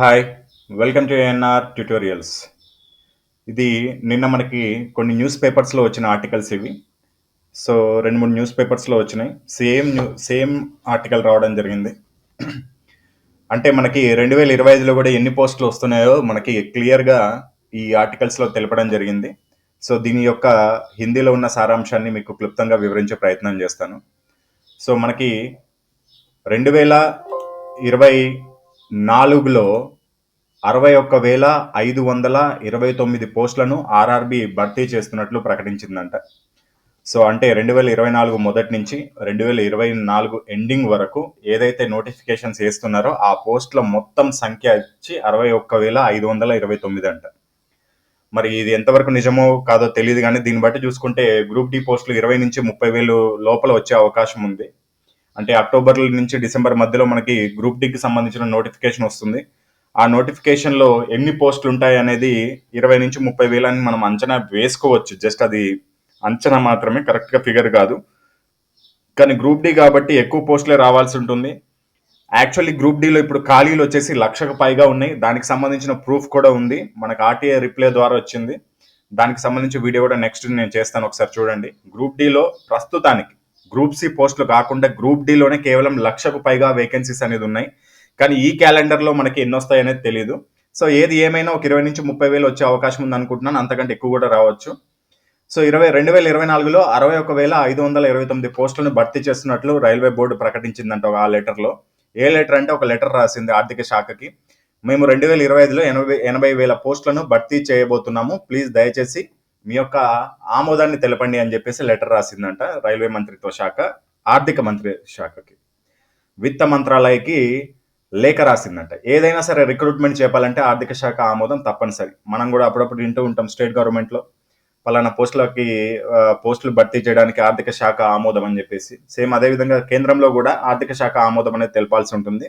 Hi welcome to NR tutorials. ఇది నిన్న మనకి కొన్ని న్యూస్ పేపర్స్లో వచ్చిన ఆర్టికల్స్ ఇవి. సో రెండు మూడు న్యూస్ పేపర్స్లో వచ్చినాయి. సేమ్ న్యూ సేమ్ ఆర్టికల్ రావడం జరిగింది. అంటే మనకి రెండు వేల ఇరవై ఐదులో కూడా ఎన్ని పోస్టులు వస్తున్నాయో మనకి క్లియర్గా ఈ ఆర్టికల్స్లో తెలపడం జరిగింది. సో దీని యొక్క హిందీలో ఉన్న సారాంశాన్ని మీకు క్లుప్తంగా వివరించే ప్రయత్నం చేస్తాను. సో మనకి రెండు వేల ఇరవై నాలుగులో అరవై ఒక్క వేల ఐదు వందల ఇరవై తొమ్మిది పోస్టులను ఆర్ఆర్బి భర్తీ చేస్తున్నట్లు ప్రకటించిందంట. సో అంటే రెండు వేల ఇరవై నాలుగు మొదటి నుంచి రెండు వేల ఇరవై నాలుగు ఎండింగ్ వరకు ఏదైతే నోటిఫికేషన్స్ వేస్తున్నారో ఆ పోస్టుల మొత్తం సంఖ్య వచ్చి అరవై ఒక్క వేల ఐదు వందల ఇరవై తొమ్మిది అంట. మరి ఇది ఎంతవరకు నిజమో కాదో తెలియదు కానీ దీన్ని బట్టి చూసుకుంటే గ్రూప్ డి పోస్టులు ఇరవై నుంచి ముప్పై వేలు లోపల వచ్చే అవకాశం ఉంది. అంటే అక్టోబర్ నుంచి డిసెంబర్ మధ్యలో మనకి గ్రూప్ డికి సంబంధించిన నోటిఫికేషన్ వస్తుంది. ఆ నోటిఫికేషన్లో ఎన్ని పోస్టులు ఉంటాయి అనేది ఇరవై నుంచి ముప్పై వేలని మనం అంచనా వేసుకోవచ్చు. జస్ట్ అది అంచనా మాత్రమే కరెక్ట్గా ఫిగర్ కాదు. కానీ గ్రూప్ డి కాబట్టి ఎక్కువ పోస్టులే రావాల్సి ఉంటుంది. యాక్చువల్లీ గ్రూప్ డిలో ఇప్పుడు ఖాళీలు వచ్చేసి లక్షకు పైగా ఉన్నాయి. దానికి సంబంధించిన ప్రూఫ్ కూడా ఉంది. మనకు ఆర్టీఐ రిప్లై ద్వారా వచ్చింది. దానికి సంబంధించి వీడియో కూడా నెక్స్ట్ నేను చేస్తాను. ఒకసారి చూడండి. గ్రూప్ డిలో ప్రస్తుతానికి గ్రూప్ సి పోస్టులు కాకుండా గ్రూప్ డిలోనే కేవలం లక్షకు పైగా వేకెన్సీస్ అనేది ఉన్నాయి. కానీ ఈ క్యాలెండర్లో మనకి ఎన్ని వస్తాయి అనేది తెలియదు సో ఏది ఏమైనా ఒక ఇరవై నుంచి ముప్పై వేలు వచ్చే అవకాశం ఉంది అనుకుంటున్నాను. అంతకంటే ఎక్కువ కూడా రావచ్చు. సో ఇరవై రెండు వేల ఇరవై నాలుగులో అరవై ఒక వేల ఐదు వందల ఇరవై తొమ్మిది పోస్టులను భర్తీ చేస్తున్నట్లు రైల్వే బోర్డు ప్రకటించిందంట ఒక ఆ లెటర్లో ఏ లెటర్ అంటే ఒక లెటర్ రాసింది ఆర్థిక శాఖకి. మేము రెండు వేల ఇరవై ఐదులో ఎనభై ఎనభై వేల పోస్టులను భర్తీ చేయబోతున్నాము. ప్లీజ్ దయచేసి మీ యొక్క ఆమోదాన్ని తెలపండి అని చెప్పేసి లెటర్ రాసిందంట రైల్వే మంత్రిత్వ శాఖ ఆర్థిక మంత్రి శాఖకి. విత్త మంత్రాలయకి లేఖ రాసిందంట. ఏదైనా సరే రిక్రూట్మెంట్ చేయాలంటే ఆర్థిక శాఖ ఆమోదం తప్పనిసరి. మనం కూడా అప్పుడప్పుడు వింటూ ఉంటాం స్టేట్ గవర్నమెంట్లో. పలానా పోస్టులకి పోస్టులు భర్తీ చేయడానికి ఆర్థిక శాఖ ఆమోదం అని చెప్పేసి. సేమ్ అదేవిధంగా కేంద్రంలో కూడా ఆర్థిక శాఖ ఆమోదం అనేది తెలపాల్సి ఉంటుంది.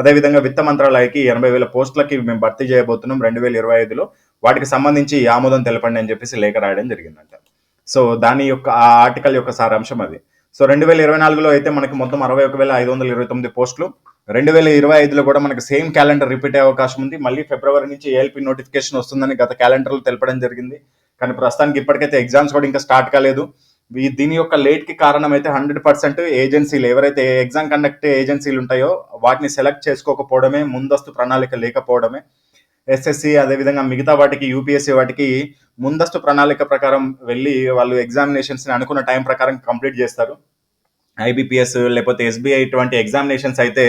అదేవిధంగా విత్త మంత్రాలయకి ఎనభై వేల పోస్టులకి మేము భర్తీ చేయబోతున్నాం. రెండు వేల ఇరవై ఐదులో వాటికి సంబంధించి ఆమోదం తెలపండి అని చెప్పేసి లేఖ రాయడం జరిగిందంట. సో దాని యొక్క ఆ ఆర్టికల్ యొక్క సారాంశం అది. సో రెండు వేల ఇరవై నాలుగులో అయితే మనకి మొత్తం అరవై ఒక వేల ఐదు వందల ఇరవై తొమ్మిది పోస్టులు రెండు వేల ఇరవై ఐదులో కూడా మనకి సేమ్ క్యాలెండర్ రిపీట్ అయ్యే అవకాశం ఉంది. మళ్ళీ ఫిబ్రవరి నుంచి ఏఎల్పి నోటిఫికేషన్ వస్తుందని గత క్యాలెండర్లో తెలపడం జరిగింది. కానీ ప్రస్తుతానికి ఇప్పటికైతే ఎగ్జామ్స్ కూడా ఇంకా స్టార్ట్ కాలేదు. దీని యొక్క లేట్కి కారణం అయితే హండ్రెడ్ పర్సెంట్ ఏజెన్సీలు ఎవరైతే ఎగ్జామ్ కండక్ట్ ఏజెన్సీలు ఉంటాయో వాటిని సెలెక్ట్ చేసుకోకపోవడమే ముందస్తు ప్రణాళిక లేకపోవడమే. ఎస్ఎస్సి అదేవిధంగా మిగతా వాటికి యూపీఎస్సీ వాటికి ముందస్తు ప్రణాళిక ప్రకారం వెళ్ళి వాళ్ళు ఎగ్జామినేషన్స్ని అనుకున్న టైం ప్రకారం కంప్లీట్ చేస్తారు. ఐబీపీఎస్ లేకపోతే ఎస్బీఐ ఇటువంటి ఎగ్జామినేషన్స్ అయితే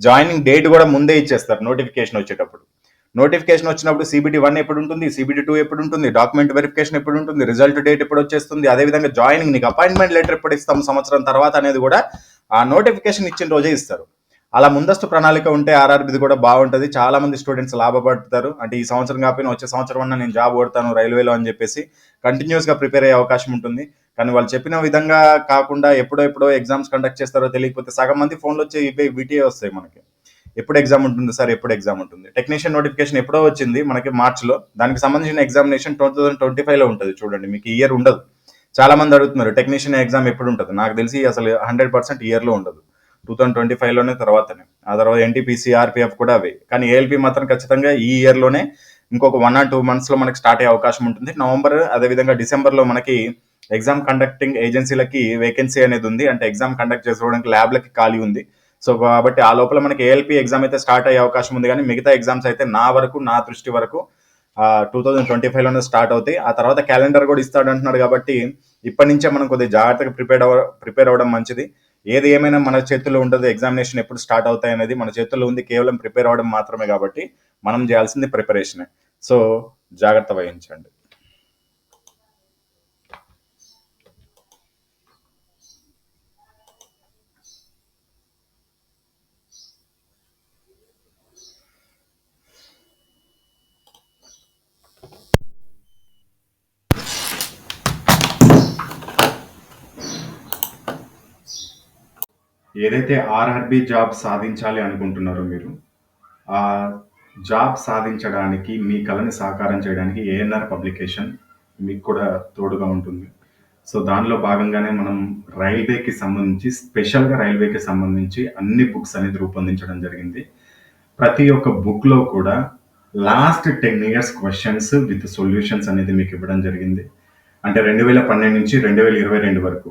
జాయినింగ్ డేట్ కూడా ముందే ఇచ్చేస్తారు నోటిఫికేషన్ వచ్చేటప్పుడు. నోటిఫికేషన్ వచ్చినప్పుడు సిబిటి వన్ ఎప్పుడు ఉంటుంది సిబిటి టూ ఎప్పుడు ఉంటుంది డాక్యుమెంట్ వెరిఫికేషన్ ఎప్పుడు ఉంటుంది రిజల్ట్ డేట్ ఎప్పుడు వచ్చేస్తుంది అదేవిధంగా జాయినింగ్ నీకు అపాయింట్మెంట్ లెటర్ ఎప్పుడు ఇస్తాం సంవత్సరం తర్వాత అనేది కూడా ఆ నోటిఫికేషన్ ఇచ్చిన రోజే ఇస్తారు. అలా ముందస్తు ప్రణాళిక ఉంటే ఆర్ఆర్బిది కూడా బాగుంటుంది. చాలా మంది స్టూడెంట్స్ లాభపడతారు. అంటే ఈ సంవత్సరం కాకపోయినా వచ్చే సంవత్సరం అన్న నేను జాబ్ కొడతాను రైల్వేలో అని చెప్పేసి కంటిన్యూస్గా ప్రిపేర్ అయ్యే అవకాశం ఉంటుంది. కానీ వాళ్ళు చెప్పిన విధంగా కాకుండా ఎప్పుడో ఎప్పుడో ఎగ్జామ్స్ కండక్ట్ చేస్తారో తెలియకపోతే సగం మంది ఫోన్లో వచ్చి ఇవే వీటియే వస్తాయి మనకి. ఎప్పుడు ఎగ్జామ్ ఉంటుంది సార్? ఎప్పుడు ఎగ్జామ్ ఉంటుంది? టెక్నీషియన్ నోటిఫికేషన్ ఎప్పుడో వచ్చింది మనకి మార్చ్లో. దానికి సంబంధించిన ఎగ్జామినేషన్ టూ థౌసండ్ ట్వంటీ ఫైవ్లో ఉంటుంది చూడండి. మీకు ఇయర్ ఉండదు. చాలా మంది అడుగుతున్నారు టెక్నీషియన్ ఎగ్జామ్ ఎప్పుడు ఉంటుంది? నాకు తెలిసి అసలు హండ్రెడ్ పర్సెంట్ ఇయర్లో ఉండదు. టూ థౌసండ్ ట్వంటీ ఫైవ్లోనే తర్వాతనే. ఆ తర్వాత ఎన్టీపీసీ ఆర్పీఎఫ్ కూడా అవే. కానీ ఏఎల్పి మాత్రం ఖచ్చితంగా ఈ ఇయర్లోనే ఇంకొక వన్ ఆర్ టూ మంత్స్లో మనకి స్టార్ట్ అయ్యే అవకాశం ఉంటుంది. నవంబర్ అదేవిధంగా డిసెంబర్లో మనకి ఎగ్జామ్ కండక్టింగ్ ఏజెన్సీలకి వేకెన్సీ అనేది ఉంది. అంటే ఎగ్జామ్ కండక్ట్ చేసుకోవడానికి ల్యాబ్లకి ఖాళీ ఉంది. సో కాబట్టి ఆ లోపల మనకి ఏఎల్పి ఎగ్జామ్ అయితే స్టార్ట్ అయ్యే అవకాశం ఉంది. కానీ మిగతా ఎగ్జామ్స్ అయితే నా వరకు నా దృష్టి వరకు టూ థౌజండ్ ట్వంటీ ఫైవ్లోనే స్టార్ట్ అవుతాయి. ఆ తర్వాత క్యాలెండర్ కూడా ఇస్తాడు అంటున్నాడు కాబట్టి ఇప్పటి నుంచే మనం కొద్దిగా జాగ్రత్తగా ప్రిపేర్ అవ ప్రిపేర్ అవ్వడం మంచిది. ఏది ఏమైనా మన చేతుల్లో ఉండదు ఎగ్జామినేషన్ ఎప్పుడు స్టార్ట్ అవుతాయి అనేది మన చేతుల్లో ఉంది కేవలం ప్రిపేర్ అవ్వడం మాత్రమే కాబట్టి మనం చేయాల్సింది ప్రిపరేషనే సో జాగ్రత్త వహించండి. ఏదైతే ఆర్ఆర్బి జాబ్ సాధించాలి అనుకుంటున్నారో మీరు ఆ జాబ్ సాధించడానికి మీ కళని సాకారం చేయడానికి ఏఎన్ఆర్ పబ్లికేషన్ మీకు కూడా తోడుగా ఉంటుంది. సో దానిలో భాగంగానే మనం రైల్వేకి సంబంధించి స్పెషల్గా రైల్వేకి సంబంధించి అన్ని బుక్స్ అనేది రూపొందించడం జరిగింది. ప్రతి ఒక్క బుక్‌లో కూడా last 10 years questions with solutions అనేది మీకు ఇవ్వడం జరిగింది. అంటే 2012 నుంచి 2022 వరకు.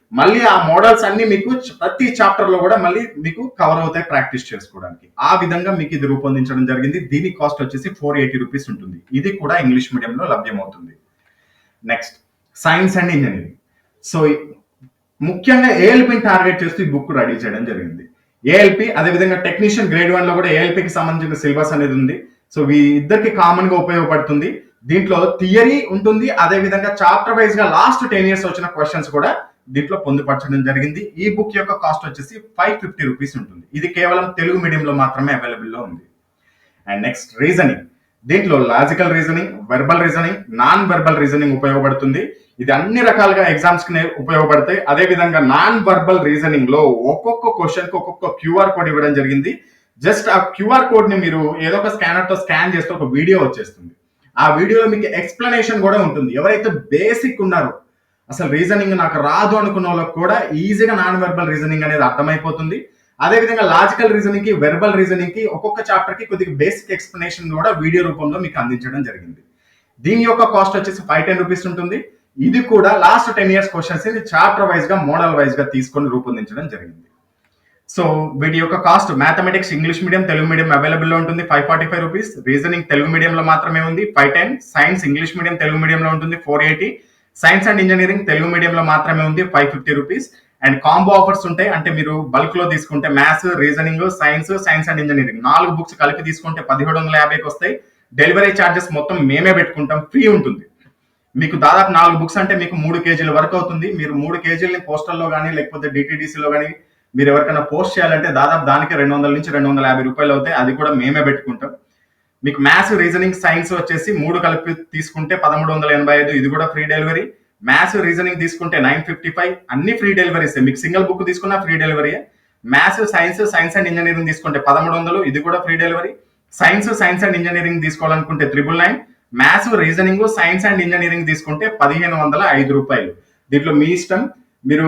మళ్ళీ ఆ మోడల్స్ అన్నీ మీకు ప్రతి ప్రతి చాప్టర్‌లో కూడా మళ్ళీ మీకు కవర్ అవుతాయి ప్రాక్టీస్ చేసుకోవడానికి. ఆ విధంగా మీకు ఇది రూపొందించడం జరిగింది. దీని కాస్ట్ వచ్చేసి ఫోర్ ఎయిటీ రూపీస్ ఉంటుంది. ఇది కూడా ఇంగ్లీష్ మీడియంలో లభ్యమవుతుంది. Next science and engineering so, ముఖ్యంగా ఏఎల్‌పీని టార్గెట్ చేస్తూ ఈ బుక్ రెడీ చేయడం జరిగింది. ఏఎల్పి అదే విధంగా టెక్నీషియన్ గ్రేడ్ 1లో కూడా ఏఎల్పికి సంబంధించిన సిలబస్ అనేది ఉంది. సో, వీ ఇద్దరికి కామన్‌గా ఉపయోగపడుతుంది. దీంట్లో థియరీ ఉంటుంది. అదే విధంగా చాప్టర్ వైస్‌గా లాస్ట్ 10 ఇయర్స్ వచ్చిన క్వశ్చన్స్ కూడా దీంట్లో పొందుపరచడం జరిగింది. ఈ బుక్ యొక్క కాస్ట్ వచ్చేసి ఫైవ్ ఫిఫ్టీ రూపీస్ ఉంటుంది. ఇది కేవలం తెలుగు మీడియంలో మాత్రమే అవైలబుల్‌లో ఉంది. And next reasoning. దీంట్లో logical reasoning, verbal reasoning, non verbal reasoning ఉపయోగపడుతుంది. ఇది అన్ని రకాలుగా ఎగ్జామ్స్కి ఉపయోగపడతాయి. అదే విధంగా నాన్ వెర్బల్ రీజనింగ్‌లో ఒక్కొక్క క్వెషన్‌కి ఒక్కొక్క క్యూఆర్ కోడ్ ఇవ్వడం జరిగింది. జస్ట్ ఆ క్యూఆర్ కోడ్‌ని మీరు ఏదో ఒక స్కానర్తో స్కాన్ చేస్తే ఒక వీడియో వచ్చేస్తుంది. ఆ వీడియోలో మీకు ఎక్స్‌ప్లనేషన్ కూడా ఉంటుంది. ఎవరైతే బేసిక్ ఉన్నారో అసలు రీజనింగ్ నాకు రాదు అనుకున్న వాళ్ళకి కూడా ఈజీగా నాన్ వెర్బల్ రీజనింగ్ అనేది అర్థమైపోతుంది. అదే విధంగా లాజికల్ రీజనింగ్‌కి, వెర్బల్ రీజనింగ్‌కి ఒక్కొక్క చాప్టర్కి కొద్దిగా బేసిక్ ఎక్స్‌ప్లనేషన్ కూడా వీడియో రూపంలో మీకు అందించడం జరిగింది. దీని యొక్క కాస్ట్ వచ్చేసి ఫైవ్ టెన్ రూపీస్ ఉంటుంది. ఇది కూడా లాస్ట్ 10 ఇయర్స్ క్వశ్చన్స్ని చాప్టర్ వైస్‌గా, మోడల్ వైస్‌గా తీసుకొని రూపొందించడం జరిగింది. సో, వీటి యొక్క cost mathematics English medium, Telugu medium అవైలబుల్‌లో ఉంటుంది. Five forty five rupees reasoning Telugu మీడియంలో మాత్రమే ఉంది. 510 సైన్స్ ఇంగ్లీష్ మీడియం, తెలుగు మీడియంలో ఉంటుంది. 480 సైన్స్ అండ్ ఇంజనీరింగ్ తెలుగు మీడియంలో మాత్రమే ఉంది. Five fifty rupees and combo offers ఉంటాయి. అంటే మీరు బల్క్‌లో తీసుకుంటే maths, reasoning, science, science and engineering నాలుగు బుక్స్ కలిపి తీసుకుంటే 1750కి వస్తాయి. డెలివరీ చార్జెస్ మొత్తం మేమే పెట్టుకుంటాం. ఫ్రీ ఉంటుంది. మీకు దాదాపు నాలుగు బుక్స్ అంటే మీకు మూడు కేజీల వరకు అవుతుంది. మీరు మూడు కేజీలని పోస్టల్‌లో కానీ లేకపోతే డిటీడీసీలో కానీ మీరు ఎవరికైనా పోస్ట్ చేయాలంటే దాదాపు దానికి 200 నుంచి రెండు వందల యాభై రూపాయలు అవుతాయి. అది కూడా మేమే పెట్టుకుంటాం. మీకు మ్యాథ్స్, రీజనింగ్, సైన్స్ వచ్చేసి మూడు కలిపి తీసుకుంటే 1385 ఇది కూడా ఫ్రీ డెలివరీ. మ్యాథ్స్, రీజనింగ్ తీసుకుంటే 955 అన్ని ఫ్రీ డెలివరీస్ మీకు సింగిల్ బుక్ తీసుకున్నా free delivery maths, science, science and engineering తీసుకుంటే 1100 ఇది కూడా free delivery. Science, science and engineering తీసుకోవాలనుకుంటే 999 maths, reasoning, science and engineering తీసుకుంటే పదిహేను వందల ఐదు రూపాయలు దీంట్లో మీ ఇష్టం. మీరు